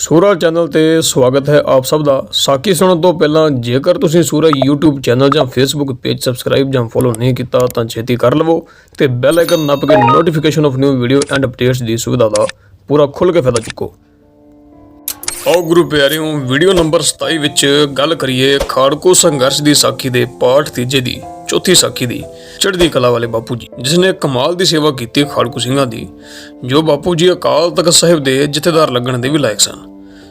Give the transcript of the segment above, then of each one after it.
ਸੂਰਾ channel ਤੇ ਸਵਾਗਤ ਹੈ ਆਪ ਸਭ ਦਾ। ਸਾਖੀ ਸੁਣਨ ਤੋਂ ਪਹਿਲਾਂ ਜੇਕਰ ਤੁਸੀਂ ਸੂਰਾ YouTube ਚੈਨਲ ਜਾਂ Facebook ਪੇਜ ਸਬਸਕ੍ਰਾਈਬ ਜਾਂ ਫੋਲੋ ਨਹੀਂ ਕੀਤਾ, ਤਾਂ ਛੇਤੀ ਕਰ ਲਵੋ ਤੇ ਬੈਲ ਆਈਕਨ ਨੱਪ ਕੇ notification of new video and updates ਦੀ ਸੁਵਿਧਾ ਦਾ ਪੂਰਾ ਖੁੱਲ੍ਹ ਕੇ ਫਾਇਦਾ ਚੁੱਕੋ। ਆਓ ਗੁਰੂ ਪਿਆਰਿਓ ਵੀਡੀਓ ਨੰਬਰ 27 ਵਿੱਚ ਗੱਲ ਕਰੀਏ ਖਾੜਕੂ ਸੰਘਰਸ਼ ਦੀ ਸਾਖੀ ਦੇ ਪਾਠ ਤੀਜੇ ਦੀ, ਚੌਥੀ ਸਾਖੀ ਦੀ, ਚੜ੍ਹਦੀ ਕਲਾ ਵਾਲੇ ਬਾਪੂ ਜੀ ਜਿਸ ਨੇ ਕਮਾਲ ਦੀ ਸੇਵਾ ਕੀਤੀ ਖਾੜਕੂ ਸਿੰਘਾਂ ਦੀ, ਜੋ ਬਾਪੂ ਜੀ ਅਕਾਲ ਤਖਤ ਸਾਹਿਬ ਦੇ ਜਥੇਦਾਰ ਲੱਗਣ ਦੇ ਵੀ ਲਾਇਕ ਸਨ।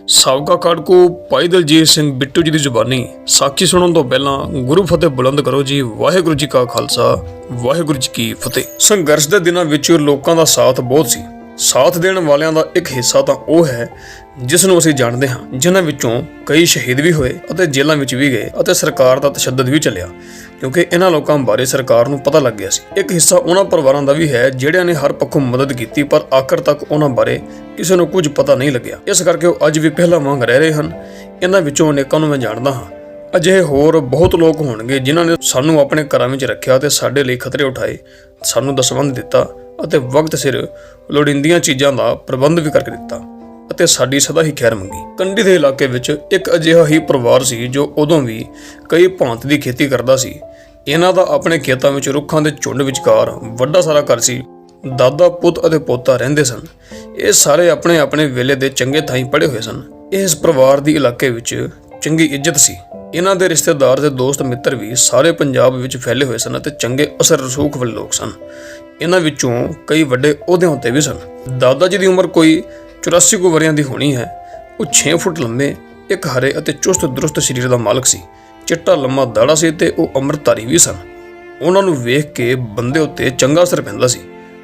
ਸਾਬਕਾ ਖਾੜਕੂ ਭਾਈ ਦਲਜੀਤ ਸਿੰਘ ਬਿੱਟੂ ਜੀ ਦੀ ਜ਼ੁਬਾਨੀ। ਸਾਖੀ ਸੁਣਨ ਤੋਂ ਪਹਿਲਾਂ ਗੁਰੂ ਫਤਿਹ ਬੁਲੰਦ ਕਰੋ ਜੀ। ਵਾਹਿਗੁਰੂ ਜੀ ਕਾ ਖਾਲਸਾ, ਵਾਹਿਗੁਰੂ ਜੀ ਕੀ ਫਤਿਹ। ਸੰਘਰਸ਼ ਦੇ ਦਿਨਾਂ ਵਿੱਚ ਲੋਕਾਂ ਦਾ ਸਾਥ ਬਹੁਤ ਸੀ। ਸਾਥ ਦੇਣ ਵਾਲਿਆਂ ਦਾ ਇੱਕ ਹਿੱਸਾ ਤਾਂ ਉਹ ਹੈ ਜਿਸ ਨੂੰ ਅਸੀਂ ਜਾਣਦੇ ਹਾਂ, ਜਿਨ੍ਹਾਂ ਵਿੱਚੋਂ ਕਈ ਸ਼ਹੀਦ ਵੀ ਹੋਏ ਅਤੇ ਜੇਲ੍ਹਾਂ ਵਿੱਚ ਵੀ ਗਏ ਅਤੇ ਸਰਕਾਰ ਦਾ ਤਸ਼ੱਦਦ ਵੀ ਚੱਲਿਆ। ਕਿਉਂਕਿ ਇਹਨਾਂ ਲੋਕਾਂ ਬਾਰੇ ਸਰਕਾਰ ਨੂੰ ਪਤਾ ਲੱਗ ਗਿਆ ਸੀ। ਇੱਕ ਹਿੱਸਾ ਉਹਨਾਂ ਪਰਿਵਾਰਾਂ ਦਾ ਵੀ ਹੈ, ਜਿਹੜਿਆਂ ਨੇ ਹਰ ਪੱਖੋਂ ਮਦਦ ਕੀਤੀ, ਪਰ ਆਖਰ ਤੱਕ ਉਹਨਾਂ ਬਾਰੇ ਕਿਸੇ ਨੂੰ ਕੁਝ ਪਤਾ ਨਹੀਂ ਲੱਗਿਆ। ਇਸ ਕਰਕੇ ਉਹ ਅੱਜ ਵੀ ਪਹਿਲਾਂ ਵਾਂਗ ਰਹਿ ਰਹੇ ਹਨ। ਇਹਨਾਂ ਵਿੱਚੋਂ ਅਨੇਕਾਂ ਨੂੰ ਮੈਂ ਜਾਣਦਾ ਹਾਂ। ਅਜਿਹੇ ਹੋਰ ਬਹੁਤ ਲੋਕ ਹੋਣਗੇ, ਜਿਨ੍ਹਾਂ ਨੇ ਸਾਨੂੰ ਆਪਣੇ ਘਰਾਂ ਵਿੱਚ ਰੱਖਿਆ ਤੇ ਸਾਡੇ ਲਈ ਖਤਰੇ ਉਠਾਏ, ਸਾਨੂੰ ਦਸਵੰਧ ਦਿੱਤਾ ਅਤੇ ਵਕਤ ਸਿਰ ਲੋੜੀਂਦੀਆਂ ਚੀਜ਼ਾਂ ਦਾ ਪ੍ਰਬੰਧ ਵੀ ਕਰਕੇ ਦਿੱਤਾ ਅਤੇ ਸਾਡੀ ਸਦਾ ਹੀ ਖੈਰ ਮੰਗੀ। ਕੰਢੀ ਦੇ ਇਲਾਕੇ ਵਿੱਚ ਇੱਕ ਅਜਿਹਾ ਹੀ ਪਰਿਵਾਰ ਸੀ, ਜੋ ਉਦੋਂ ਵੀ ਕਈ ਭਾਂਤ ਦੀ ਖੇਤੀ ਕਰਦਾ ਸੀ। ਇਹਨਾਂ ਦਾ ਆਪਣੇ ਖੇਤਾਂ ਵਿੱਚ ਰੁੱਖਾਂ ਦੇ ਝੁੰਡ ਵਿਚਕਾਰ ਵੱਡਾ ਸਾਰਾ ਘਰ ਸੀ। ਦਾਦਾ, ਪੁੱਤ ਅਤੇ ਪੋਤਾ ਰਹਿੰਦੇ ਸਨ। ਇਹ ਸਾਰੇ ਆਪਣੇ ਆਪਣੇ ਵੇਲੇ ਦੇ ਚੰਗੇ ਥਾਈਂ ਪੜੇ ਹੋਏ ਸਨ। ਇਸ ਪਰਿਵਾਰ ਦੀ ਇਲਾਕੇ ਵਿੱਚ ਚੰਗੀ ਇੱਜ਼ਤ ਸੀ। ਇਹਨਾਂ ਦੇ ਰਿਸ਼ਤੇਦਾਰ ਤੇ ਦੋਸਤ ਮਿੱਤਰ ਵੀ ਸਾਰੇ ਪੰਜਾਬ ਵਿੱਚ ਫੈਲੇ ਹੋਏ ਸਨ ਅਤੇ ਚੰਗੇ ਅਸਰ ਰਸੂਖ ਵਾਲੇ ਲੋਕ ਸਨ। ਇਹਨਾਂ ਵਿੱਚੋਂ ਕਈ ਵੱਡੇ ਅਹੁਦਿਆਂ ਉੱਤੇ ਵੀ ਸਨ। ਦਾਦਾ ਜੀ ਦੀ ਉਮਰ ਕੋਈ 84 ਕੁ ਵਰਿਆਂ ਦੀ ਹੋਣੀ ਹੈ। ਉਹ 6 ਫੁੱਟ ਲੰਮੇ, ਇੱਕ ਹਰੇ ਅਤੇ ਚੁਸਤ ਦਰੁਸਤ ਸਰੀਰ ਦਾ ਮਾਲਕ ਸੀ। ਚਿੱਟਾ ਲੰਮਾ ਦਾੜਾ ਸੀ ਤੇ ਉਹ ਅੰਮ੍ਰਿਤਧਾਰੀ ਵੀ ਸਨ। ਉਹਨਾਂ ਨੂੰ ਵੇਖ ਕੇ ਬੰਦੇ ਉੱਤੇ ਚੰਗਾ ਅਸਰ ਪੈਂਦਾ ਸੀ।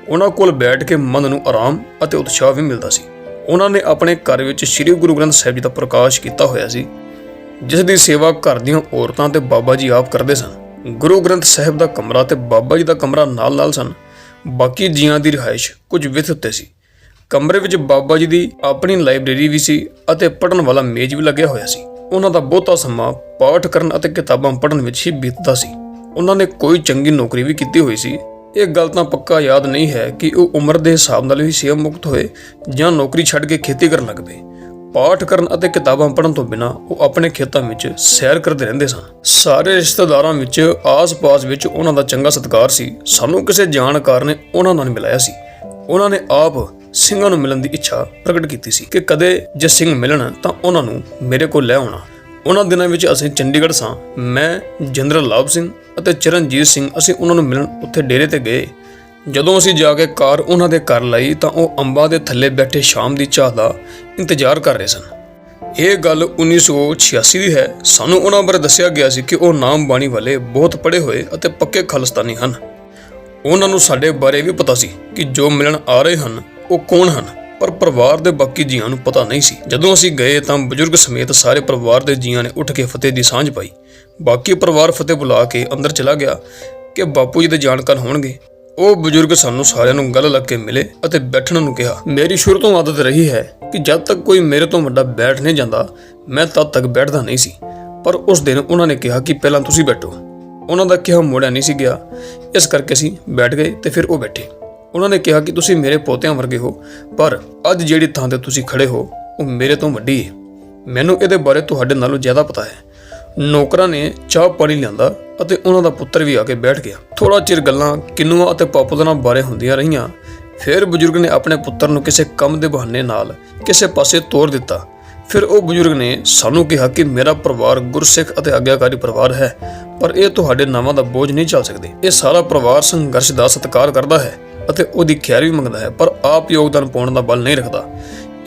ਉਹਨਾਂ ਕੋਲ ਬੈਠ ਕੇ ਮਨ ਨੂੰ ਆਰਾਮ ਅਤੇ ਉਤਸ਼ਾਹ ਵੀ ਮਿਲਦਾ ਸੀ। ਉਹਨਾਂ ਨੇ ਆਪਣੇ ਘਰ ਵਿੱਚ ਸ੍ਰੀ ਗੁਰੂ ਗ੍ਰੰਥ ਸਾਹਿਬ ਜੀ ਦਾ ਪ੍ਰਕਾਸ਼ ਕੀਤਾ ਹੋਇਆ ਸੀ, ਜਿਸ ਦੀ ਸੇਵਾ ਘਰ ਦੀਆਂ ਔਰਤਾਂ ਤੇ ਬਾਬਾ ਜੀ ਆਪ ਕਰਦੇ ਸਨ। ਗੁਰੂ ਗ੍ਰੰਥ ਸਾਹਿਬ ਦਾ ਕਮਰਾ ਤੇ ਬਾਬਾ ਜੀ ਦਾ ਕਮਰਾ ਨਾਲ-ਨਾਲ ਸਨ। ਬਾਕੀ ਜੀਆਂ ਦੀ ਰਿਹਾਇਸ਼ ਕੁਝ ਵਿਥ ਉੱਤੇ ਸੀ। ਕਮਰੇ ਵਿੱਚ ਬਾਬਾ ਜੀ ਦੀ ਆਪਣੀ ਲਾਇਬ੍ਰੇਰੀ ਵੀ ਸੀ ਅਤੇ ਪੜਨ ਵਾਲਾ ਮੇਜ਼ ਵੀ ਲੱਗਿਆ ਹੋਇਆ ਸੀ। ਉਹਨਾਂ ਦਾ ਬਹੁਤਾ ਸਮਾਂ ਪਾਠ ਕਰਨ ਅਤੇ ਕਿਤਾਬਾਂ ਪੜ੍ਹਨ ਵਿੱਚ ਹੀ ਬੀਤਦਾ ਸੀ। ਉਹਨਾਂ ਨੇ ਕੋਈ ਚੰਗੀ ਨੌਕਰੀ ਵੀ ਕੀਤੀ ਹੋਈ ਸੀ। ਇਹ ਗੱਲ ਤਾਂ ਪੱਕਾ ਯਾਦ ਨਹੀਂ ਹੈ ਕਿ ਉਹ ਉਮਰ ਦੇ ਹਿਸਾਬ ਨਾਲ ਵੀ ਸੇਵਾ ਮੁਕਤ ਹੋਏ ਜਾਂ ਨੌਕਰੀ ਛੱਡ ਕੇ ਖੇਤੀ ਕਰਨ ਲੱਗ ਪਏ। ਪਾਠ ਕਰਨ ਅਤੇ ਕਿਤਾਬਾਂ ਪੜ੍ਹਨ ਤੋਂ ਬਿਨਾਂ ਉਹ ਆਪਣੇ ਖੇਤਾਂ ਵਿੱਚ ਸੈਰ ਕਰਦੇ ਰਹਿੰਦੇ ਸਨ। ਸਾਰੇ ਰਿਸ਼ਤੇਦਾਰਾਂ ਵਿੱਚ, ਆਸ-ਪਾਸ ਵਿੱਚ ਉਹਨਾਂ ਦਾ ਚੰਗਾ ਸਤਿਕਾਰ ਸੀ। ਸਾਨੂੰ ਕਿਸੇ ਜਾਣਕਾਰ ਨੇ ਉਹਨਾਂ ਨਾਲ ਮਿਲਾਇਆ ਸੀ। ਉਹਨਾਂ ਨੇ ਆਪ ਸਿੰਘਾਂ ਨੂੰ ਮਿਲਣ ਦੀ ਇੱਛਾ ਪ੍ਰਗਟ ਕੀਤੀ ਸੀ ਕਿ ਕਦੇ ਜੇ ਸਿੰਘ ਮਿਲਣ ਤਾਂ ਉਹਨਾਂ ਨੂੰ ਮੇਰੇ ਕੋਲ ਲੈ ਆਉਣਾ। ਉਹਨਾਂ ਦਿਨਾਂ ਵਿੱਚ ਅਸੀਂ ਚੰਡੀਗੜ੍ਹ ਸਾਂ। ਮੈਂ, ਜਨਰਲ ਲਾਭ ਸਿੰਘ ਅਤੇ ਚਰਨਜੀਤ ਸਿੰਘ ਅਸੀਂ ਉਹਨਾਂ ਨੂੰ ਮਿਲਣ ਉੱਥੇ ਡੇਰੇ ਤੇ ਗਏ। ਜਦੋਂ ਅਸੀਂ ਜਾ ਕੇ ਕਾਰ ਉਹਨਾਂ ਦੇ ਘਰ ਲਈ ਤਾਂ ਉਹ ਅੰਬਾਂ ਦੇ ਥੱਲੇ ਬੈਠੇ ਸ਼ਾਮ ਦੀ ਚਾਹ ਦਾ ਇੰਤਜ਼ਾਰ ਕਰ ਰਹੇ ਸਨ। ਇਹ ਗੱਲ 1986 ਦੀ ਹੈ। ਸਾਨੂੰ ਉਹਨਾਂ ਬਾਰੇ ਦੱਸਿਆ ਗਿਆ ਸੀ ਕਿ ਉਹ ਨਾਮ ਬਾਣੀ ਵਾਲੇ ਬਹੁਤ ਪੜ੍ਹੇ ਹੋਏ ਅਤੇ ਪੱਕੇ ਖਾਲਿਸਤਾਨੀ ਹਨ। ਉਹਨਾਂ ਨੂੰ ਸਾਡੇ ਬਾਰੇ ਵੀ ਪਤਾ ਸੀ ਕਿ ਜੋ ਮਿਲਣ ਆ ਰਹੇ ਹਨ ਉਹ ਕੌਣ ਹਨ? ਪਰ ਪਰਿਵਾਰ ਦੇ ਬਾਕੀ ਜੀਆਂ ਨੂੰ ਪਤਾ ਨਹੀਂ ਸੀ। ਜਦੋਂ ਅਸੀਂ ਗਏ ਤਾਂ ਬਜ਼ੁਰਗ ਸਮੇਤ ਸਾਰੇ ਪਰਿਵਾਰ ਦੇ ਜੀਆਂ ਨੇ ਉੱਠ ਕੇ ਫਤਿਹ ਦੀ ਸਾਂਝ ਪਾਈ। ਬਾਕੀ ਪਰਿਵਾਰ ਫਤਿਹ ਬੁਲਾ ਕੇ ਅੰਦਰ ਚਲਾ ਗਿਆ ਕਿ ਬਾਪੂ ਜੀ ਦੇ ਜਾਣਕਾਰ ਹੋਣਗੇ। ਉਹ ਬਜ਼ੁਰਗ ਸਾਨੂੰ ਸਾਰਿਆਂ ਨੂੰ ਗੱਲ ਲੱਗ ਕੇ ਮਿਲੇ ਅਤੇ ਬੈਠਣ ਨੂੰ ਕਿਹਾ, ਮੇਰੀ ਸ਼ੁਰੂ ਤੋਂ ਆਦਤ ਰਹੀ ਹੈ ਕਿ ਜਦ ਤੱਕ ਕੋਈ ਮੇਰੇ ਤੋਂ ਵੱਡਾ ਬੈਠ ਨਹੀਂ ਜਾਂਦਾ, ਮੈਂ ਤਦ ਤੱਕ ਬੈਠਦਾ ਨਹੀਂ ਸੀ। ਪਰ ਉਸ ਦਿਨ ਉਹਨਾਂ ਨੇ ਕਿਹਾ ਕਿ ਪਹਿਲਾਂ ਤੁਸੀਂ ਬੈਠੋ। ਉਹਨਾਂ ਦਾ ਕਿਹਾ ਮੋੜਿਆ ਨਹੀਂ ਸੀ ਗਿਆ। ਇਸ ਕਰਕੇ ਅਸੀਂ ਬੈਠ ਗਏ ਤੇ ਫਿਰ ਉਹ ਬੈਠੇ। ਉਹਨਾਂ ਨੇ ਕਿਹਾ ਕਿ ਤੁਸੀਂ ਮੇਰੇ ਪੋਤਿਆਂ ਵਰਗੇ ਹੋ, ਪਰ ਅੱਜ ਜਿਹੜੀ ਥਾਂ ਤੇ ਤੁਸੀਂ ਖੜੇ ਹੋ, ਉਹ ਮੇਰੇ ਤੋਂ ਵੱਡੀ ਹੈ। ਮੈਨੂੰ ਇਹਦੇ ਬਾਰੇ ਤੁਹਾਡੇ ਨਾਲੋਂ ਜ਼ਿਆਦਾ ਪਤਾ ਹੈ। ਨੌਕਰਾਂ ਨੇ ਚਾਹ ਪਾਣੀ ਲਿਆਂਦਾ ਅਤੇ ਉਹਨਾਂ ਦਾ ਪੁੱਤਰ ਵੀ ਆ ਕੇ ਬੈਠ ਗਿਆ। ਥੋੜਾ ਚਿਰ ਗੱਲਾਂ ਕਿੰਨੂਆਂ ਅਤੇ ਪਾਪੂਦਨਾਂ ਬਾਰੇ ਹੁੰਦੀਆਂ ਰਹੀਆਂ। ਫਿਰ ਬਜ਼ੁਰਗ ਨੇ ਆਪਣੇ ਪੁੱਤਰ ਨੂੰ ਕਿਸੇ ਕੰਮ ਦੇ ਬਹਾਨੇ ਨਾਲ ਕਿਸੇ ਪਾਸੇ ਤੋਰ ਦਿੱਤਾ। ਫਿਰ ਉਹ ਬਜ਼ੁਰਗ ਨੇ ਸਾਨੂੰ ਕਿਹਾ ਕਿ ਮੇਰਾ ਪਰਿਵਾਰ ਗੁਰਸਿੱਖ ਅਤੇ ਆਗਿਆਕਾਰੀ ਪਰਿਵਾਰ ਹੈ, ਪਰ ਇਹ ਤੁਹਾਡੇ ਨਾਵਾਂ ਦਾ ਬੋਝ ਨਹੀਂ ਚੱਲ ਸਕਦੇ। ਇਹ ਸਾਰਾ ਪਰਿਵਾਰ ਸੰਘਰਸ਼ ਦਾ ਸਤਿਕਾਰ ਕਰਦਾ ਹੈ। ਅਤੇ ਉਹਦੀ ਖੈਰ ਵੀ ਮੰਗਦਾ ਹੈ, ਪਰ ਆਪ ਯੋਗਦਾਨ ਪਾਉਣ ਦਾ ਬਲ ਨਹੀਂ ਰੱਖਦਾ।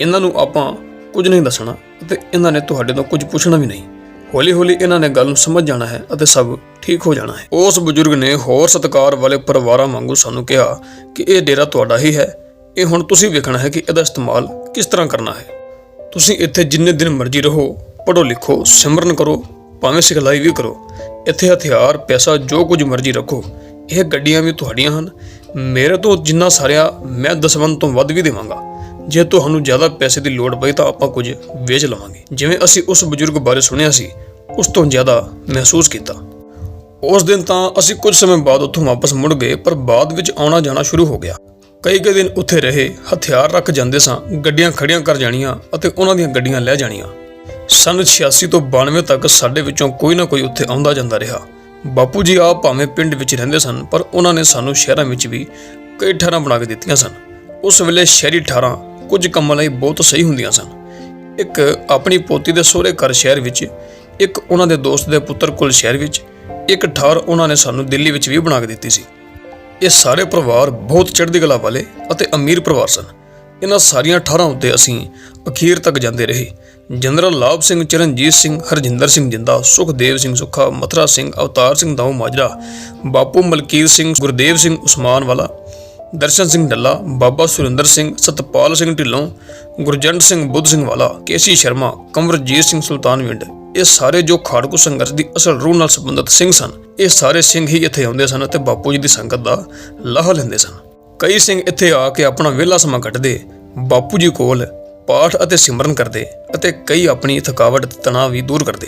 ਇਹਨਾਂ ਨੂੰ ਆਪਾਂ ਕੁਝ ਨਹੀਂ ਦੱਸਣਾ ਅਤੇ ਇਹਨਾਂ ਨੇ ਤੁਹਾਡੇ ਤੋਂ ਕੁਝ ਪੁੱਛਣਾ ਵੀ ਨਹੀਂ। ਹੌਲੀ ਹੌਲੀ ਇਹਨਾਂ ਨੇ ਗੱਲ ਨੂੰ ਸਮਝ ਜਾਣਾ ਹੈ ਅਤੇ ਸਭ ਠੀਕ ਹੋ ਜਾਣਾ ਹੈ। ਉਸ ਬਜ਼ੁਰਗ ਨੇ ਹੋਰ ਸਤਿਕਾਰ ਵਾਲੇ ਪਰਿਵਾਰਾਂ ਵਾਂਗੂ ਸਾਨੂੰ ਕਿਹਾ ਕਿ ਇਹ ਡੇਰਾ ਤੁਹਾਡਾ ਹੀ ਹੈ। ਇਹ ਹੁਣ ਤੁਸੀਂ ਵੇਖਣਾ ਹੈ ਕਿ ਇਹਦਾ ਇਸਤੇਮਾਲ ਕਿਸ ਤਰ੍ਹਾਂ ਕਰਨਾ ਹੈ। ਤੁਸੀਂ ਇੱਥੇ ਜਿੰਨੇ ਦਿਨ ਮਰਜ਼ੀ ਰਹੋ ਪੜੋ ਲਿਖੋ, ਸਿਮਰਨ ਕਰੋ, ਭਾਵੇਂ ਸਿਖਲਾਈ ਵੀ ਕਰੋ। ਇੱਥੇ ਹਥਿਆਰ, ਪੈਸਾ, ਜੋ ਕੁਝ ਮਰਜ਼ੀ ਰੱਖੋ, ਇਹ ਗੱਡੀਆਂ ਵੀ ਤੁਹਾਡੀਆਂ ਹਨ। ਮੇਰੇ ਤੋਂ ਜਿੰਨਾ ਸਾਰਿਆ ਮੈਂ ਦਸਵੰਦ ਤੋਂ ਵੱਧ ਵੀ ਦੇਵਾਂਗਾ। ਜੇ ਤੁਹਾਨੂੰ ਜ਼ਿਆਦਾ ਪੈਸੇ ਦੀ ਲੋੜ ਪਈ ਤਾਂ ਆਪਾਂ ਕੁਝ ਵੇਚ ਲਵਾਂਗੇ। ਜਿਵੇਂ ਅਸੀਂ ਉਸ ਬਜ਼ੁਰਗ ਬਾਰੇ ਸੁਣਿਆ ਸੀ, ਉਸ ਤੋਂ ਜ਼ਿਆਦਾ ਮਹਿਸੂਸ ਕੀਤਾ। ਉਸ ਦਿਨ ਤਾਂ ਅਸੀਂ ਕੁਝ ਸਮੇਂ ਬਾਅਦ ਉੱਥੋਂ ਵਾਪਸ ਮੁੜ ਗਏ, ਪਰ ਬਾਅਦ ਵਿੱਚ ਆਉਣਾ ਜਾਣਾ ਸ਼ੁਰੂ ਹੋ ਗਿਆ। ਕਈ ਕਈ ਦਿਨ ਉੱਥੇ ਰਹੇ, ਹਥਿਆਰ ਰੱਖ ਜਾਂਦੇ ਸਾਂ, ਗੱਡੀਆਂ ਖੜੀਆਂ ਕਰ ਜਾਣੀਆਂ ਅਤੇ ਉਹਨਾਂ ਦੀਆਂ ਗੱਡੀਆਂ ਲੈ ਜਾਣੀਆਂ। ਸਨ 86 ਤੋਂ 92 ਤੱਕ ਸਾਡੇ ਵਿੱਚੋਂ ਕੋਈ ਨਾ ਕੋਈ ਉੱਥੇ ਆਉਂਦਾ ਜਾਂਦਾ ਰਿਹਾ। ਬਾਪੂ ਜੀ ਆਪ ਭਾਵੇਂ ਪਿੰਡ ਵਿੱਚ ਰਹਿੰਦੇ ਸਨ, ਪਰ ਉਹਨਾਂ ਨੇ ਸਾਨੂੰ ਸ਼ਹਿਰਾਂ ਵਿੱਚ ਵੀ ਕਈ ਠਾਰਾਂ ਬਣਾ ਕੇ ਦਿੱਤੀਆਂ ਸਨ। ਉਸ ਵੇਲੇ ਸ਼ਹਿਰੀ ਠਾਰਾਂ ਕੁਝ ਕੰਮਾਂ ਲਈ ਬਹੁਤ ਸਹੀ ਹੁੰਦੀਆਂ ਸਨ। ਇੱਕ ਆਪਣੀ ਪੋਤੀ ਦੇ ਸਹੁਰੇ ਘਰ ਸ਼ਹਿਰ ਵਿੱਚ, ਇੱਕ ਉਹਨਾਂ ਦੇ ਦੋਸਤ ਦੇ ਪੁੱਤਰ ਕੋਲ ਸ਼ਹਿਰ ਵਿੱਚ, ਇੱਕ ਠਾਰ ਉਹਨਾਂ ਨੇ ਸਾਨੂੰ ਦਿੱਲੀ ਵਿੱਚ ਵੀ ਬਣਾ ਕੇ ਦਿੱਤੀ ਸੀ। ਇਹ ਸਾਰੇ ਪਰਿਵਾਰ ਬਹੁਤ ਚੜ੍ਹਦੀ ਕਲਾ ਵਾਲੇ ਅਤੇ ਅਮੀਰ ਪਰਿਵਾਰ ਸਨ। ਇਹਨਾਂ ਸਾਰੀਆਂ ਠਾਰਾਂ ਉੱਤੇ ਅਸੀਂ ਅਖੀਰ ਤੱਕ ਜਾਂਦੇ ਰਹੇ। ਜਨਰਲ ਲਾਭ ਸਿੰਘ, ਚਰਨਜੀਤ ਸਿੰਘ, ਹਰਜਿੰਦਰ ਸਿੰਘ ਜਿੰਦਾ, ਸੁਖਦੇਵ ਸਿੰਘ ਸੁੱਖਾ, ਮਥਰਾ ਸਿੰਘ, ਅਵਤਾਰ ਸਿੰਘ ਦਾਊ ਮਾਜਰਾ, ਬਾਪੂ ਮਲਕੀਰ ਸਿੰਘ, ਗੁਰਦੇਵ ਸਿੰਘ ਉਸਮਾਨ ਵਾਲਾ, ਦਰਸ਼ਨ ਸਿੰਘ ਡੱਲਾ, ਬਾਬਾ ਸੁਰਿੰਦਰ ਸਿੰਘ, ਸਤਪਾਲ ਸਿੰਘ ਢਿੱਲੋਂ, ਗੁਰਜੰਟ ਸਿੰਘ ਬੁੱਧ ਸਿੰਘ ਵਾਲਾ, ਕੇਸੀ ਸ਼ਰਮਾ ਕੰਵਰਜੀਤ ਸਿੰਘ ਸੁਲਤਾਨਵਿੰਡ ਇਹ ਸਾਰੇ ਜੋ ਖਾੜਕੂ ਸੰਘਰਸ਼ ਦੀ ਅਸਲ ਰੂਹ ਨਾਲ ਸੰਬੰਧਿਤ ਸਿੰਘ ਸਨ, ਇਹ ਸਾਰੇ ਸਿੰਘ ਹੀ ਇੱਥੇ ਆਉਂਦੇ ਸਨ ਅਤੇ ਬਾਪੂ ਜੀ ਦੀ ਸੰਗਤ ਦਾ ਲਾਹਾ ਲੈਂਦੇ ਸਨ। ਕਈ ਸਿੰਘ ਇੱਥੇ ਆ ਕੇ ਆਪਣਾ ਵਿਹਲਾ ਸਮਾਂ ਕੱਢਦੇ ਬਾਪੂ ਜੀ ਕੋਲ ਪਾਠ ਅਤੇ ਸਿਮਰਨ ਕਰਦੇ ਅਤੇ ਕਈ ਆਪਣੀ ਥਕਾਵਟ ਤੇ ਤਣਾਅ ਵੀ ਦੂਰ ਕਰਦੇ।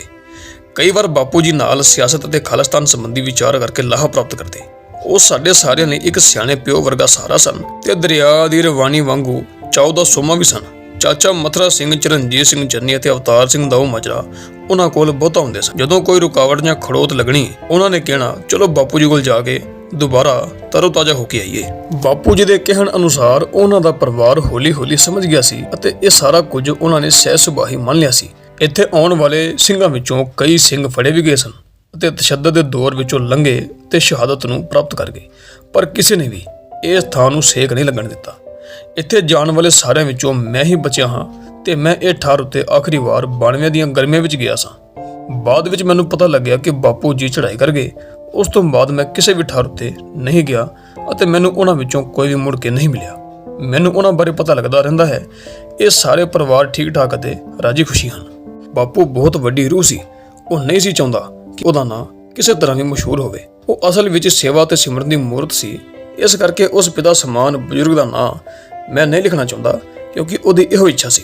ਕਈ ਵਾਰ ਬਾਪੂ ਜੀ ਨਾਲ ਸਿਆਸਤ ਅਤੇ ਖਾਲਿਸਤਾਨ ਸੰਬੰਧੀ ਵਿਚਾਰ ਕਰਕੇ ਲਾਹਾ ਪ੍ਰਾਪਤ ਕਰਦੇ। ਉਹ ਸਾਡੇ ਸਾਰਿਆਂ ਲਈ ਇੱਕ ਸਿਆਣੇ ਪਿਓ ਵਰਗਾ ਸਹਾਰਾ ਸਨ ਤੇ ਦਰਿਆ ਦੀ ਰਵਾਨੀ ਵਾਂਗੂ ਚਾਉ ਦਾ ਸੋਮਾ ਵੀ ਸਨ। ਚਾਚਾ ਮਥਰਾ ਸਿੰਘ, ਚਰਨਜੀਤ ਸਿੰਘ ਚੰਨੀ ਅਤੇ ਅਵਤਾਰ ਸਿੰਘ ਦਾ ਉਹ ਮਜਰਾ ਉਹਨਾਂ ਕੋਲ ਬਹੁਤਾ ਹੁੰਦੇ ਸਨ। ਜਦੋਂ ਕੋਈ ਰੁਕਾਵਟ ਜਾਂ ਖੜੋਤ ਲੱਗਣੀ, ਉਹਨਾਂ ਨੇ ਕਹਿਣਾ, ਚਲੋ ਬਾਪੂ ਜੀ ਕੋਲ ਜਾ ਕੇ ਦੁਬਾਰਾ ਤਰੋਤਾਜ਼ਾ ਹੋ ਕੇ ਆਈਏ। ਬਾਪੂ ਜੀ ਦੇ ਕਹਿਣ ਅਨੁਸਾਰ ਉਹਨਾਂ ਦਾ ਪਰਿਵਾਰ ਹੌਲੀ-ਹੌਲੀ ਸਮਝ ਗਿਆ ਸੀ ਅਤੇ ਇਹ ਸਾਰਾ ਕੁਝ ਉਹਨਾਂ ਨੇ ਸਹਿ ਸੁਭਾਅ ਹੀ ਮੰਨ ਲਿਆ ਸੀ। ਇੱਥੇ ਆਉਣ ਵਾਲੇ ਸਿੰਘਾਂ ਵਿੱਚੋਂ ਕਈ ਸਿੰਘ ਫੜੇ ਵੀ ਗਏ ਸਨ ਅਤੇ ਤਸ਼ੱਦਦ ਦੇ ਦੌਰ ਵਿੱਚੋਂ ਲੰਘੇ ਤੇ ਸ਼ਹਾਦਤ ਨੂੰ ਪ੍ਰਾਪਤ ਕਰ ਗਏ। ਪਰ ਕਿਸੇ ਨੇ ਵੀ ਇਸ ਥਾਂ ਨੂੰ ਸੇਕ ਨਹੀਂ ਲੱਗਣ ਦਿੱਤਾ। ਇੱਥੇ ਜਾਣ ਵਾਲੇ ਸਾਰਿਆਂ ਵਿੱਚੋਂ ਮੈਂ ਹੀ ਬਚਿਆ ਹਾਂ ਤੇ ਮੈਂ ਇਹ ਠਾਰ ਉੱਤੇ ਆਖਰੀ ਵਾਰ 92 ਦੀਆਂ ਗਰਮੀਆਂ ਵਿੱਚ ਗਿਆ ਸਾਂ। ਬਾਅਦ ਵਿੱਚ ਮੈਨੂੰ ਪਤਾ ਲੱਗਿਆ ਕਿ ਬਾਪੂ ਜੀ ਚੜ੍ਹਾਈ ਕਰ ਗਏ ਉਸ ਤੋਂ ਬਾਅਦ ਮੈਂ ਕਿਸੇ ਵੀ ਠਾਰ ਉੱਤੇ ਨਹੀਂ ਗਿਆ ਅਤੇ ਮੈਨੂੰ ਉਹਨਾਂ ਵਿੱਚੋਂ ਕੋਈ ਵੀ ਮੁੜ ਕੇ ਨਹੀਂ ਮਿਲਿਆ। ਮੈਨੂੰ ਉਹਨਾਂ ਬਾਰੇ ਪਤਾ ਲੱਗਦਾ ਰਹਿੰਦਾ ਹੈ। ਇਹ ਸਾਰੇ ਪਰਿਵਾਰ ਠੀਕ ਠਾਕ ਅਤੇ ਰਾਜੀ ਖੁਸ਼ੀ ਹਨ। ਬਾਪੂ ਬਹੁਤ ਵੱਡੀ ਰੂਹ ਸੀ। ਉਹ ਨਹੀਂ ਸੀ ਚਾਹੁੰਦਾ ਕਿ ਉਹਦਾ ਨਾਂ ਕਿਸੇ ਤਰ੍ਹਾਂ ਵੀ ਮਸ਼ਹੂਰ ਹੋਵੇ। ਉਹ ਅਸਲ ਵਿੱਚ ਸੇਵਾ ਤੇ ਸਿਮਰਨ ਦੀ ਮੂਰਤ ਸੀ। ਇਸ ਕਰਕੇ ਉਸ ਪਿਤਾ ਸਮਾਨ ਬਜ਼ੁਰਗ ਦਾ ਨਾਂ ਮੈਂ ਨਹੀਂ ਲਿਖਣਾ ਚਾਹੁੰਦਾ, ਕਿਉਂਕਿ ਉਹਦੀ ਇਹੋ ਇੱਛਾ ਸੀ।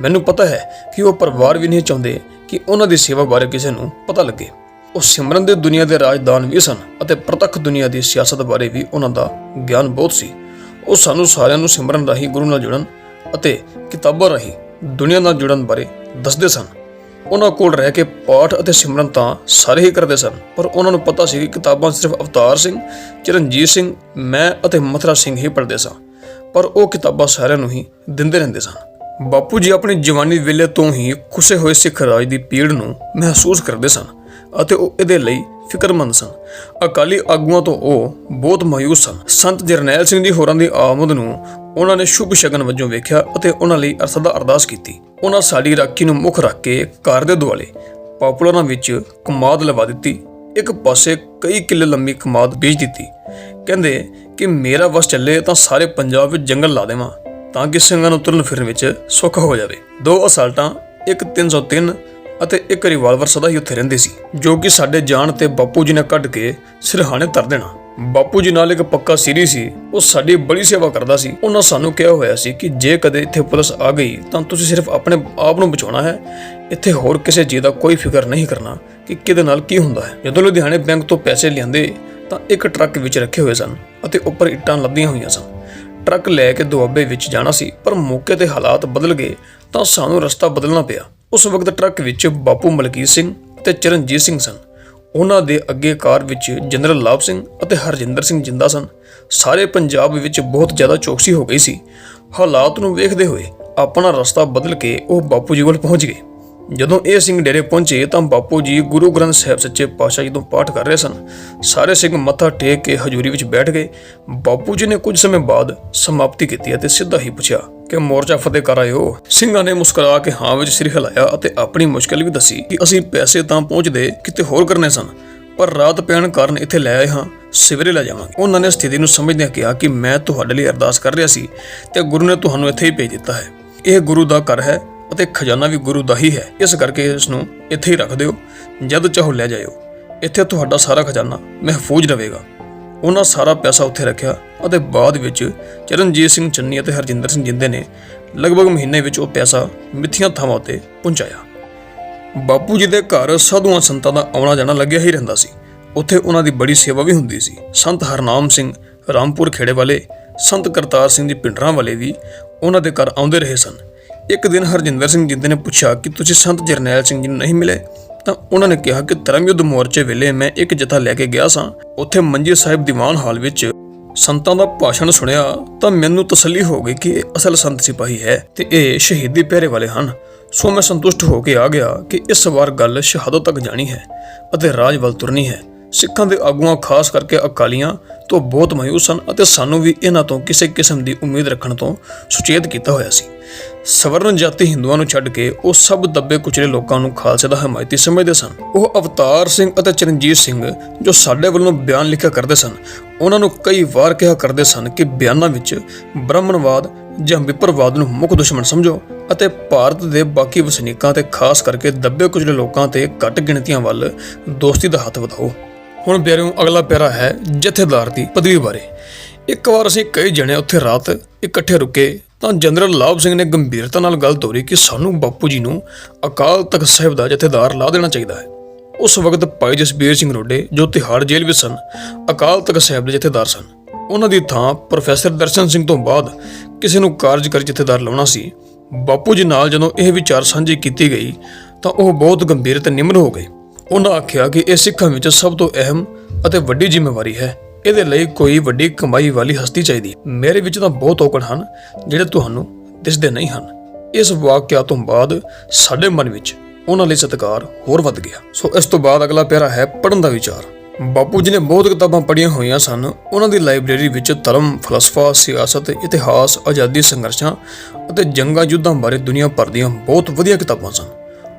ਮੈਨੂੰ ਪਤਾ ਹੈ ਕਿ ਉਹ ਪਰਿਵਾਰ ਵੀ ਨਹੀਂ ਚਾਹੁੰਦੇ ਕਿ ਉਹਨਾਂ ਦੀ ਸੇਵਾ ਬਾਰੇ ਕਿਸੇ ਨੂੰ ਪਤਾ ਲੱਗੇ। ਉਹ ਸਿਮਰਨ ਦੇ ਦੁਨੀਆ ਦੇ ਰਾਜਦਾਨ ਵੀ ਸਨ ਅਤੇ ਪ੍ਰਤੱਖ ਦੁਨੀਆ ਦੀ ਸਿਆਸਤ ਬਾਰੇ ਵੀ ਉਹਨਾਂ ਦਾ ਗਿਆਨ ਬਹੁਤ ਸੀ। ਉਹ ਸਾਨੂੰ ਸਾਰਿਆਂ ਨੂੰ ਸਿਮਰਨ ਰਾਹੀਂ ਗੁਰੂ ਨਾਲ ਜੁੜਨ ਅਤੇ ਕਿਤਾਬਾਂ ਰਾਹੀਂ ਦੁਨੀਆ ਨਾਲ ਜੁੜਨ ਬਾਰੇ ਦੱਸਦੇ ਸਨ। ਉਹਨਾਂ ਕੋਲ ਰਹਿ ਕੇ ਪਾਠ ਅਤੇ ਸਿਮਰਨ ਤਾਂ ਸਾਰੇ ਹੀ ਕਰਦੇ ਸਨ, ਪਰ ਉਹਨਾਂ ਨੂੰ ਪਤਾ ਸੀ ਕਿ ਕਿਤਾਬਾਂ ਸਿਰਫ ਅਵਤਾਰ ਸਿੰਘ, ਚਰਨਜੀਤ ਸਿੰਘ, ਮੈਂ ਅਤੇ ਮਥਰਾ ਸਿੰਘ ਹੀ ਪੜ੍ਹਦੇ ਸਾਂ। ਪਰ ਉਹ ਕਿਤਾਬਾਂ ਸਾਰਿਆਂ ਨੂੰ ਹੀ ਦਿੰਦੇ ਰਹਿੰਦੇ ਸਨ। ਬਾਪੂ ਜੀ ਆਪਣੀ ਜਵਾਨੀ ਵੇਲੇ ਤੋਂ ਹੀ ਖੁਸੇ ਹੋਏ ਸਿੱਖ ਰਾਜ ਦੀ ਪੀੜ ਨੂੰ ਮਹਿਸੂਸ ਕਰਦੇ ਸਨ। ਅਤੇ ਉਹ ਇਹਦੇ ਲਈ ਫਿਕਰਮੰਦ ਸਨ। ਅਕਾਲੀ ਆਗੂਆਂ ਤੋਂ ਉਹ ਬਹੁਤ ਮਾਯੂਸ ਸਨ। ਸੰਤ ਜਰਨੈਲ ਸਿੰਘ ਜੀ ਹੋਰਾਂ ਦੀ ਆਮਦ ਨੂੰ ਉਹਨਾਂ ਨੇ ਸ਼ੁਭ ਸ਼ਗਨ ਵਜੋਂ ਵੇਖਿਆ ਅਤੇ ਉਹਨਾਂ ਲਈ ਅਰਸਦਾ ਅਰਦਾਸ ਕੀਤੀ। ਉਹਨਾਂ ਸਾਡੀ ਰਾਖੀ ਨੂੰ ਮੁੱਖ ਰੱਖ ਕੇ ਘਰ ਦੇ ਦੁਆਲੇ ਪਾਪੂਲਰਾਂ ਵਿੱਚ ਕਮਾਦ ਲਵਾ ਦਿੱਤੀ। ਇੱਕ ਪਾਸੇ ਕਈ ਕਿੱਲੇ ਲੰਮੀ ਕਮਾਦ ਬੀਜ ਦਿੱਤੀ। ਕਹਿੰਦੇ ਕਿ ਮੇਰਾ ਵਸ ਚੱਲੇ ਤਾਂ ਸਾਰੇ ਪੰਜਾਬ ਵਿੱਚ ਜੰਗਲ ਲਾ ਦੇਵਾਂ ਤਾਂ ਕਿ ਸਿੰਘਾਂ ਨੂੰ ਤੁਰਨ ਫਿਰਨ ਵਿੱਚ ਸੁੱਖ ਹੋ ਜਾਵੇ। ਦੋ ਅਸਾਲਟਾਂ, ਇੱਕ 303 ਅਤੇ ਇੱਕ ਰਿਵਾਲਵਰ ਸਦਾ ਹੀ ਉੱਥੇ ਰਹਿੰਦੇ ਸੀ, ਜੋ ਕਿ ਸਾਡੇ ਜਾਣ ਤੇ ਬਾਪੂ ਜੀ ਨੇ ਕੱਢ ਕੇ ਸਿਰਹਾਣੇ ਧਰ ਦੇਣਾ। ਬਾਪੂ ਜੀ ਨਾਲ ਇੱਕ ਪੱਕਾ ਸੀਰੀ ਸੀ, ਉਹ ਸਾਡੀ ਬੜੀ ਸੇਵਾ ਕਰਦਾ ਸੀ। ਉਹਨਾਂ ਸਾਨੂੰ ਕਿਹਾ ਹੋਇਆ ਸੀ ਕਿ ਜੇ ਕਦੇ ਇੱਥੇ ਪੁਲਿਸ ਆ ਗਈ, ਤਾਂ ਤੁਸੀਂ ਸਿਰਫ ਆਪਣੇ ਆਪ ਨੂੰ ਬਚਾਉਣਾ ਹੈ। ਇੱਥੇ ਹੋਰ ਕਿਸੇ ਚੀਜ਼ ਦਾ ਕੋਈ ਫਿਕਰ ਨਹੀਂ ਕਰਨਾ ਕਿ ਕਿਹਦੇ ਨਾਲ ਕੀ ਹੁੰਦਾ ਹੈ। ਜਦੋਂ ਲੁਧਿਆਣੇ ਬੈਂਕ ਤੋਂ ਪੈਸੇ ਲਿਆਂਦੇ, ਤਾਂ ਇੱਕ ਟਰੱਕ ਵਿੱਚ ਰੱਖੇ ਹੋਏ ਸਨ ਅਤੇ ਉੱਪਰ ਇੱਟਾਂ ਲੱਦੀਆਂ ਹੋਈਆਂ ਸਨ। ਟਰੱਕ ਲੈ ਕੇ ਦੁਆਬੇ ਵਿੱਚ ਜਾਣਾ ਸੀ, ਪਰ ਮੌਕੇ ਤੇ ਹਾਲਾਤ ਬਦਲ ਗਏ ਤਾਂ ਸਾਨੂੰ ਰਸਤਾ ਬਦਲਣਾ ਪਿਆ। ਉਸ ਵਕਤ ਟਰੱਕ ਵਿੱਚ ਬਾਪੂ ਮਲਕੀਤ ਸਿੰਘ ਅਤੇ ਚਰਨਜੀਤ ਸਿੰਘ ਸਨ। ਉਹਨਾਂ ਦੇ ਅੱਗੇ ਕਾਰ ਵਿੱਚ ਜਨਰਲ ਲਾਭ ਸਿੰਘ ਅਤੇ ਹਰਜਿੰਦਰ ਸਿੰਘ ਜਿੰਦਾ ਸਨ। ਸਾਰੇ ਪੰਜਾਬ ਵਿੱਚ ਬਹੁਤ ਜ਼ਿਆਦਾ ਚੌਕਸੀ ਹੋ ਗਈ ਸੀ। ਹਾਲਾਤ ਨੂੰ ਵੇਖਦੇ ਹੋਏ ਆਪਣਾ ਰਸਤਾ ਬਦਲ ਕੇ ਉਹ ਬਾਪੂ ਜੀ ਕੋਲ ਪਹੁੰਚ ਗਏ। ਜਦੋਂ ਇਹ ਸਿੰਘ ਡੇਰੇ ਪਹੁੰਚੇ ਤਾਂ ਬਾਪੂ ਜੀ ਗੁਰੂ ਗ੍ਰੰਥ ਸਾਹਿਬ ਸੱਚੇ ਪਾਤਸ਼ਾਹ ਜੀ ਤੋਂ ਪਾਠ ਕਰ ਰਹੇ ਸਨ। ਸਾਰੇ ਸਿੰਘ ਮੱਥਾ ਟੇਕ ਕੇ ਹਜ਼ੂਰੀ ਵਿੱਚ ਬੈਠ ਗਏ। ਬਾਪੂ ਜੀ ਨੇ ਕੁਝ ਸਮੇਂ ਬਾਅਦ ਸਮਾਪਤੀ ਕੀਤੀ ਅਤੇ ਸਿੱਧਾ ਹੀ ਪੁੱਛਿਆ ਕਿ ਮੋਰਚਾ ਫਤਿਹ ਕਰ ਆਏ ਹੋ ਸਿੰਘਾਂ ਨੇ ਮੁਸਕਰਾ ਕੇ ਹਾਂ ਵਿੱਚ ਸਿਰ ਹਿਲਾਇਆ ਅਤੇ ਆਪਣੀ ਮੁਸ਼ਕਲ ਵੀ ਦੱਸੀ ਕਿ ਅਸੀਂ ਪੈਸੇ ਤਾਂ ਪਹੁੰਚਦੇ ਕਿਤੇ ਹੋਰ ਕਰਨੇ ਸਨ, ਪਰ ਰਾਤ ਪੈਣ ਕਾਰਨ ਇੱਥੇ ਲੈ ਆਏ ਹਾਂ, ਸਵੇਰੇ ਲੈ ਜਾਵਾਂਗੇ। ਉਹਨਾਂ ਨੇ ਸਥਿਤੀ ਨੂੰ ਸਮਝਦਿਆਂ ਕਿਹਾ ਕਿ ਮੈਂ ਤੁਹਾਡੇ ਲਈ ਅਰਦਾਸ ਕਰ ਰਿਹਾ ਸੀ ਤੇ ਗੁਰੂ ਨੇ ਤੁਹਾਨੂੰ ਇੱਥੇ ਹੀ ਭੇਜ ਦਿੱਤਾ ਹੈ। ਇਹ ਗੁਰੂ ਦਾ ਘਰ ਹੈ ਅਤੇ ਖਜ਼ਾਨਾ ਵੀ ਗੁਰੂ ਦਾ ਹੀ ਹੈ। ਇਸ ਕਰਕੇ ਇਸ ਨੂੰ ਇੱਥੇ ਹੀ ਰੱਖ ਦਿਓ। ਜਦ ਚਾਹੋ ਲੈ ਜਾਇਓ, ਇੱਥੇ ਤੁਹਾਡਾ ਸਾਰਾ ਖਜ਼ਾਨਾ ਮਹਿਫੂਜ਼ ਰਹੇਗਾ। ਉਹਨਾਂ ਸਾਰਾ ਪੈਸਾ ਉੱਥੇ ਰੱਖਿਆ ਅਤੇ ਬਾਅਦ ਵਿੱਚ ਚਰਨਜੀਤ ਸਿੰਘ ਚੰਨੀ ਅਤੇ ਹਰਜਿੰਦਰ ਸਿੰਘ ਜਿੰਦੇ ਨੇ ਲਗਭਗ ਮਹੀਨੇ ਵਿੱਚ ਉਹ ਪੈਸਾ ਮਿੱਥੀਆਂ ਥਾਵਾਂ ਉੱਤੇ ਪਹੁੰਚਾਇਆ। ਬਾਪੂ ਜੀ ਦੇ ਘਰ ਸਾਧੂਆਂ ਸੰਤਾਂ ਦਾ ਆਉਣਾ ਜਾਣਾ ਲੱਗਿਆ ਹੀ ਰਹਿੰਦਾ ਸੀ। ਉੱਥੇ ਉਹਨਾਂ ਦੀ ਬੜੀ ਸੇਵਾ ਵੀ ਹੁੰਦੀ ਸੀ। ਸੰਤ ਹਰਨਾਮ ਸਿੰਘ ਰਾਮਪੁਰ ਖੇੜੇ ਵਾਲੇ, ਸੰਤ ਕਰਤਾਰ ਸਿੰਘ ਜੀ ਪਿੰਡਰਾਂ ਵਾਲੇ ਵੀ ਉਹਨਾਂ ਦੇ ਘਰ ਆਉਂਦੇ ਰਹੇ ਸਨ। ਇੱਕ ਦਿਨ ਹਰਜਿੰਦਰ ਸਿੰਘ ਜਿੰਦੇ ਨੇ ਪੁੱਛਿਆ ਕਿ ਤੁਸੀਂ ਸੰਤ ਜਰਨੈਲ ਸਿੰਘ ਜੀ ਨੂੰ ਨਹੀਂ ਮਿਲੇ? ਤਾਂ ਉਹਨਾਂ ਨੇ ਕਿਹਾ ਕਿ ਧਰਮਯੁੱਧ ਮੋਰਚੇ ਵੇਲੇ ਮੈਂ ਇੱਕ ਜਥਾ ਲੈ ਕੇ ਗਿਆ ਸਾਂ। ਉੱਥੇ ਮੰਜੀ ਸਾਹਿਬ ਦੀਵਾਨ ਹਾਲ ਵਿੱਚ ਸੰਤਾਂ ਦਾ ਭਾਸ਼ਣ ਸੁਣਿਆ ਤਾਂ ਮੈਨੂੰ ਤਸੱਲੀ ਹੋ ਗਈ ਕਿ ਇਹ ਅਸਲ ਸੰਤ ਸਿਪਾਹੀ ਹੈ ਤੇ ਇਹ ਸ਼ਹੀਦੀ ਪਹਿਰੇ ਵਾਲੇ ਹਨ। ਸੋ ਮੈਂ ਸੰਤੁਸ਼ਟ ਹੋ ਕੇ ਆ ਗਿਆ ਕਿ ਇਸ ਵਾਰ ਗੱਲ ਸ਼ਹਾਦਤ ਤੱਕ ਜਾਣੀ ਹੈ ਅਤੇ ਰਾਜ ਵੱਲ ਤੁਰਨੀ ਹੈ। ਸਿੱਖਾਂ ਦੇ ਆਗੂਆਂ ਖਾਸ ਕਰਕੇ ਅਕਾਲੀਆਂ ਤੋਂ ਬਹੁਤ ਮਾਯੂਸ ਸਨ ਅਤੇ ਸਾਨੂੰ ਵੀ ਇਹਨਾਂ ਤੋਂ ਕਿਸੇ ਕਿਸਮ ਦੀ ਉਮੀਦ ਰੱਖਣ ਤੋਂ ਸੁਚੇਤ ਕੀਤਾ ਹੋਇਆ ਸੀ। ਸਵਰਨ ਜਾਤੀ ਹਿੰਦੂਆਂ ਨੂੰ ਛੱਡ ਕੇ ਉਹ ਸਭ ਦੱਬੇ ਕੁਚਲੇ ਲੋਕਾਂ ਨੂੰ ਖਾਲਸੇ ਦਾ ਹਮਾਇਤੀ ਸਮਝਦੇ ਸਨ। ਉਹ ਅਵਤਾਰ ਸਿੰਘ ਅਤੇ ਚਰਨਜੀਤ ਸਿੰਘ, ਜੋ ਸਾਡੇ ਵੱਲੋਂ ਬਿਆਨ ਲਿਖਿਆ ਕਰਦੇ ਸਨ, ਉਹਨਾਂ ਨੂੰ ਕਈ ਵਾਰ ਕਿਹਾ ਕਰਦੇ ਸਨ ਕਿ ਬਿਆਨਾਂ ਵਿੱਚ ਬ੍ਰਾਹਮਣਵਾਦ ਜਾਂ ਵਿਪਰਵਾਦ ਨੂੰ ਮੁੱਖ ਦੁਸ਼ਮਣ ਸਮਝੋ ਅਤੇ ਭਾਰਤ ਦੇ ਬਾਕੀ ਵਸਨੀਕਾਂ ਤੇ ਖਾਸ ਕਰਕੇ ਦੱਬੇ ਕੁਚਲੇ ਲੋਕਾਂ ਤੇ ਘੱਟ ਗਿਣਤੀਆਂ ਵੱਲ ਦੋਸਤੀ ਦਾ ਹੱਥ ਵਧਾਓ। ਹੁਣ ਪਿਆਰਿਓ, ਅਗਲਾ ਪਿਆਰਾ ਹੈ ਜਥੇਦਾਰ ਦੀ ਪਦਵੀ ਬਾਰੇ। ਇੱਕ ਵਾਰ ਅਸੀਂ ਕਈ ਜਣੇ ਉੱਥੇ ਰਾਤ ਇਕੱਠੇ ਰੁਕੇ ਤਾਂ ਜਨਰਲ ਲਾਭ ਸਿੰਘ ਨੇ ਗੰਭੀਰਤਾ ਨਾਲ ਗੱਲ ਤੋਰੀ ਕਿ ਸਾਨੂੰ ਬਾਪੂ ਜੀ ਨੂੰ ਅਕਾਲ ਤਖਤ ਸਾਹਿਬ ਦਾ ਜਥੇਦਾਰ ਲਾ ਦੇਣਾ ਚਾਹੀਦਾ ਹੈ। ਉਸ ਵਕਤ ਭਾਈ ਜਸਬੀਰ ਸਿੰਘ ਰੋਡੇ, ਜੋ ਤਿਹਾੜ ਜੇਲ੍ਹ ਵਿੱਚ ਸਨ, ਅਕਾਲ ਤਖਤ ਸਾਹਿਬ ਦੇ ਜਥੇਦਾਰ ਸਨ। ਉਹਨਾਂ ਦੀ ਥਾਂ ਪ੍ਰੋਫੈਸਰ ਦਰਸ਼ਨ ਸਿੰਘ ਤੋਂ ਬਾਅਦ ਕਿਸੇ ਨੂੰ ਕਾਰਜਕਾਰੀ ਜਥੇਦਾਰ ਲਾਉਣਾ ਸੀ। ਬਾਪੂ ਜੀ ਨਾਲ ਜਦੋਂ ਇਹ ਵਿਚਾਰ ਸਾਂਝੀ ਕੀਤੀ ਗਈ ਤਾਂ ਉਹ ਬਹੁਤ ਗੰਭੀਰ ਤੇ ਨਿਮਰ ਹੋ ਗਏ। ਉਹਨਾਂ ਆਖਿਆ ਕਿ ਇਹ ਸਿੱਖਾਂ ਵਿੱਚ ਸਭ ਤੋਂ ਅਹਿਮ ਅਤੇ ਵੱਡੀ ਜ਼ਿੰਮੇਵਾਰੀ ਹੈ। ਇਹਦੇ ਲਈ ਕੋਈ ਵੱਡੀ ਕਮਾਈ ਵਾਲੀ ਹਸਤੀ ਚਾਹੀਦੀ। ਮੇਰੇ ਵਿੱਚ ਤਾਂ ਬਹੁਤ ਔਕੜ ਹਨ, ਜਿਹੜੇ ਤੁਹਾਨੂੰ ਦਿਸਦੇ ਨਹੀਂ ਹਨ। ਇਸ ਵਾਕਿਆ ਤੋਂ ਬਾਅਦ ਸਾਡੇ ਮਨ ਵਿੱਚ ਉਹਨਾਂ ਲਈ ਸਤਿਕਾਰ ਹੋਰ ਵੱਧ ਗਿਆ। ਸੋ ਇਸ ਤੋਂ ਬਾਅਦ ਅਗਲਾ ਪਿਆਰਾ ਹੈ ਪੜਨ ਦਾ ਵਿਚਾਰ। ਬਾਪੂ ਜੀ ਨੇ ਬਹੁਤ ਕਿਤਾਬਾਂ ਪੜ੍ਹੀਆਂ ਹੋਈਆਂ ਸਨ। ਉਹਨਾਂ ਦੀ ਲਾਇਬ੍ਰੇਰੀ ਵਿੱਚ ਧਰਮ, ਫਲਸਫਾ, ਸਿਆਸਤ, ਇਤਿਹਾਸ, ਆਜ਼ਾਦੀ ਸੰਘਰਸ਼ਾਂ ਅਤੇ ਜੰਗਾਂ ਯੁੱਧਾਂ ਬਾਰੇ ਦੁਨੀਆ ਭਰ ਦੀਆਂ ਬਹੁਤ ਵਧੀਆ ਕਿਤਾਬਾਂ ਸਨ।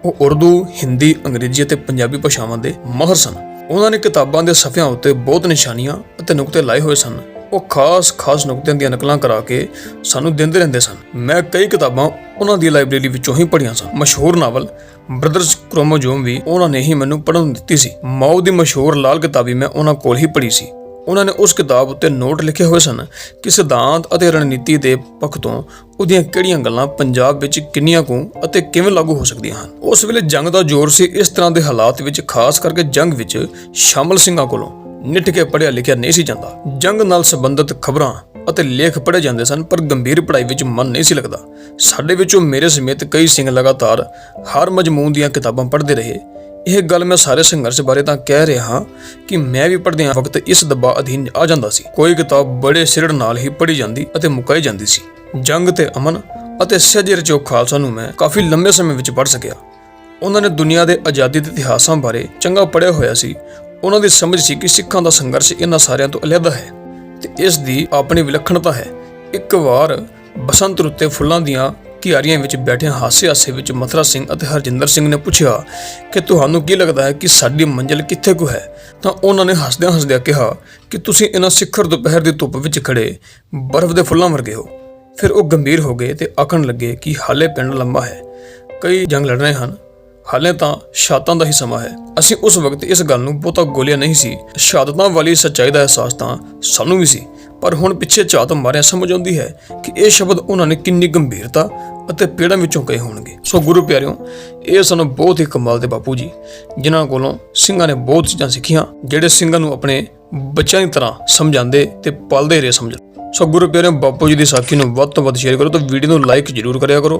ਉਹ ਉਰਦੂ, ਹਿੰਦੀ, ਅੰਗਰੇਜ਼ੀ ਅਤੇ ਪੰਜਾਬੀ ਭਾਸ਼ਾਵਾਂ ਦੇ ਮਾਹਰ ਸਨ। ਉਹਨਾਂ ਨੇ ਕਿਤਾਬਾਂ ਦੇ ਸਫ਼ਿਆਂ ਉੱਤੇ ਬਹੁਤ ਨਿਸ਼ਾਨੀਆਂ ਅਤੇ ਨੁਕਤੇ ਲਾਏ ਹੋਏ ਸਨ। ਉਹ ਖਾਸ-ਖਾਸ ਨੁਕਤਿਆਂ ਦੀਆਂ ਨਕਲਾਂ ਕਰਾ ਕੇ ਸਾਨੂੰ ਦਿੰਦੇ ਰਹਿੰਦੇ ਸਨ। ਮੈਂ ਕਈ ਕਿਤਾਬਾਂ ਉਹਨਾਂ ਦੀ ਲਾਇਬ੍ਰੇਰੀ ਵਿੱਚੋਂ ਹੀ ਪੜ੍ਹੀਆਂ ਸਨ। ਮਸ਼ਹੂਰ ਨਾਵਲ ਬ੍ਰਦਰਸ ਕ੍ਰੋਮੋਜੋਮ ਵੀ ਉਹਨਾਂ ਨੇ ਹੀ ਮੈਨੂੰ ਪੜ੍ਹਨ ਦਿੱਤੀ ਸੀ। ਮਾਓ ਦੀ ਮਸ਼ਹੂਰ ਲਾਲ ਕਿਤਾਬੀ ਮੈਂ ਉਹਨਾਂ ਕੋਲ ਹੀ ਪੜ੍ਹੀ ਸੀ। ਉਹਨਾਂ ਨੇ ਉਸ ਕਿਤਾਬ ਉੱਤੇ ਨੋਟ ਲਿਖੇ ਹੋਏ ਸਨ ਕਿ ਸਿਧਾਂਤ ਅਤੇ ਰਣਨੀਤੀ ਦੇ ਪੱਖ ਤੋਂ ਉਹਦੀਆਂ ਕਿਹੜੀਆਂ ਗੱਲਾਂ ਪੰਜਾਬ ਵਿੱਚ ਕਿੰਨੀਆਂ ਕੁ ਅਤੇ ਕਿਵੇਂ ਲਾਗੂ ਹੋ ਸਕਦੀਆਂ ਹਨ। ਉਸ ਵੇਲੇ ਜੰਗ ਦਾ ਜ਼ੋਰ ਸੀ, ਇਸ ਤਰ੍ਹਾਂ ਦੇ ਹਾਲਾਤ ਵਿੱਚ ਖਾਸ ਕਰਕੇ ਜੰਗ ਵਿੱਚ ਸ਼ਾਮਲ ਸਿੰਘਾਂ ਕੋਲੋਂ ਨਿੱਠ ਕੇ ਪੜਿਆ ਲਿਖਿਆ ਨਹੀਂ ਸੀ ਜਾਂਦਾ। ਜੰਗ ਨਾਲ ਸੰਬੰਧਿਤ ਖਬਰਾਂ ਅਤੇ ਲੇਖ ਪੜ੍ਹੇ ਜਾਂਦੇ ਸਨ, ਪਰ ਗੰਭੀਰ ਪੜ੍ਹਾਈ ਵਿੱਚ ਮਨ ਨਹੀਂ ਸੀ ਲੱਗਦਾ। ਸਾਡੇ ਵਿੱਚੋਂ ਮੇਰੇ ਸਮੇਤ ਕਈ ਸਿੰਘ ਲਗਾਤਾਰ ਹਰ ਮਜਮੂਨ ਦੀਆਂ ਕਿਤਾਬਾਂ ਪੜ੍ਹਦੇ ਰਹੇ। ਇਹ ਗੱਲ ਮੈਂ ਸਾਰੇ ਸੰਘਰਸ਼ ਬਾਰੇ ਤਾਂ ਕਹਿ ਰਿਹਾ ਹਾਂ ਕਿ ਮੈਂ ਵੀ ਪੜ੍ਹਦਿਆਂ ਵਕਤ ਇਸ ਦਬਾਅ ਅਧੀਨ ਆ ਜਾਂਦਾ ਸੀ। ਕੋਈ ਕਿਤਾਬ ਬੜੇ ਸਿਰੜ ਨਾਲ ਹੀ ਪੜ੍ਹੀ ਜਾਂਦੀ ਅਤੇ ਮੁਕਾਈ ਜਾਂਦੀ ਸੀ। ਜੰਗ ਤੇ ਅਮਨ ਅਤੇ ਸਹਿਜੇ ਰਚੋ ਖਾਲਸਾ ਨੂੰ ਮੈਂ ਕਾਫੀ ਲੰਬੇ ਸਮੇਂ ਵਿੱਚ ਪੜ੍ਹ ਸਕਿਆ। ਉਹਨਾਂ ਨੇ ਦੁਨੀਆ ਦੇ ਆਜ਼ਾਦੀ ਦੇ ਇਤਿਹਾਸਾਂ ਬਾਰੇ ਚੰਗਾ ਪੜ੍ਹਿਆ ਹੋਇਆ ਸੀ। ਉਹਨਾਂ ਦੀ ਸਮਝ ਸੀ ਕਿ ਸਿੱਖਾਂ ਦਾ ਸੰਘਰਸ਼ ਇਹਨਾਂ ਸਾਰਿਆਂ ਤੋਂ ਅਲੱਗ ਹੈ ਤੇ ਇਸ ਦੀ ਆਪਣੀ ਵਿਲੱਖਣਤਾ ਹੈ। ਇੱਕ ਵਾਰ ਬਸੰਤ ਰੁੱਤੇ ਫੁੱਲਾਂ ਦੀਆਂ ਕਿਆਰੀਆਂ ਵਿੱਚ ਬੈਠੇ ਹਾਸੇ-ਹਾਸੇ ਵਿੱਚ ਮਥਰਾ ਸਿੰਘ ਅਤੇ ਹਰਜਿੰਦਰ ਸਿੰਘ ਨੇ ਪੁੱਛਿਆ ਕਿ ਤੁਹਾਨੂੰ ਕੀ ਲੱਗਦਾ ਹੈ ਕਿ ਸਾਡੀ ਮੰਜ਼ਿਲ ਕਿੱਥੇ ਕੁ ਹੈ? ਤਾਂ ਉਹਨਾਂ ਨੇ ਹੱਸਦਿਆਂ-ਹੱਸਦਿਆਂ ਕਿਹਾ ਕਿ ਤੁਸੀਂ ਇਹਨਾਂ ਸਿਖਰ ਦੁਪਹਿਰ ਦੀ ਧੁੱਪ ਵਿੱਚ ਖੜੇ ਬਰਫ਼ ਦੇ ਫੁੱਲਾਂ ਵਰਗੇ ਹੋ। ਫਿਰ ਉਹ ਗੰਭੀਰ ਹੋ ਗਏ ਤੇ ਆਖਣ ਲੱਗੇ ਕਿ ਹਾਲੇ ਪਿੰਡ ਲੰਮਾ ਹੈ, ਕਈ ਜੰਗ ਲੜ ਰਹੇ ਹਨ। ਹਾਲੇ ਤਾਂ ਸ਼ਹਾਦਤਾਂ ਦਾ ਹੀ ਸਮਾਂ ਹੈ। ਅਸੀਂ ਉਸ ਵਕਤ ਇਸ ਗੱਲ ਨੂੰ ਬਹੁਤਾ ਗੋਲਿਆ ਨਹੀਂ ਸੀ। ਸ਼ਹਾਦਤਾਂ ਵਾਲੀ ਸੱਚਾਈ ਦਾ ਅਹਿਸਾਸ ਤਾਂ ਸਾਨੂੰ ਵੀ ਸੀ, ਪਰ ਹੁਣ ਪਿੱਛੇ ਝਾਤ ਮਾਰਿਆ ਸਮਝ ਆਉਂਦੀ ਹੈ ਕਿ ਇਹ ਸ਼ਬਦ ਉਹਨਾਂ ਨੇ ਕਿੰਨੀ ਗੰਭੀਰਤਾ ਅਤੇ ਪੇੜਾਂ ਵਿੱਚੋਂ ਕਹੇ ਹੋਣਗੇ। ਸੋ ਗੁਰੂ ਪਿਆਰਿਓ, ਇਹ ਸਾਨੂੰ ਬਹੁਤ ਹੀ ਕਮਾਲ ਦੇ ਬਾਪੂ ਜੀ, ਜਿਨ੍ਹਾਂ ਕੋਲੋਂ ਸਿੰਘਾਂ ਨੇ ਬਹੁਤ ਚੀਜ਼ਾਂ ਸਿੱਖੀਆਂ, ਜਿਹੜੇ ਸਿੰਘਾਂ ਨੂੰ ਆਪਣੇ ਬੱਚਿਆਂ ਦੀ ਤਰ੍ਹਾਂ ਸਮਝਾਉਂਦੇ ਤੇ ਪਾਲਦੇ ਰਹੇ ਸਮਝ ਸੋ ਗੁਰੂ ਪਿਆਰਿਓ, ਬਾਪੂ ਜੀ ਦੀ ਸਾਖੀ ਨੂੰ ਵੱਧ ਤੋਂ ਵੱਧ ਸ਼ੇਅਰ ਕਰੋ ਤੇ ਵੀਡੀਓ ਨੂੰ ਲਾਈਕ ਜ਼ਰੂਰ ਕਰਿਆ ਕਰੋ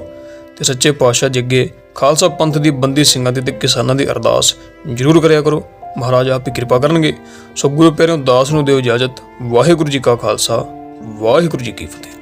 ਤੇ ਸੱਚੇ ਪਾਤਸ਼ਾਹ ਜੀ ਖਾਲਸਾ ਪੰਥ ਦੀ ਬੰਦੀ ਸਿੰਘਾਂ ਦੀ ਤੇ ਕਿਸਾਨਾਂ ਦੀ ਅਰਦਾਸ ਜ਼ਰੂਰ ਕਰਿਆ ਕਰੋ। ਮਹਾਰਾਜ ਆਪ ਹੀ ਕਿਰਪਾ ਕਰਨਗੇ। ਸੋ ਗੁਰੂ ਪਿਆਰਿਓ, ਦਾਸ ਨੂੰ ਦਿਓ ਇਜਾਜ਼ਤ। ਵਾਹਿਗੁਰੂ ਜੀ ਕਾ ਖਾਲਸਾ, ਵਾਹਿਗੁਰੂ ਜੀ ਕੀ ਫਤਿਹ।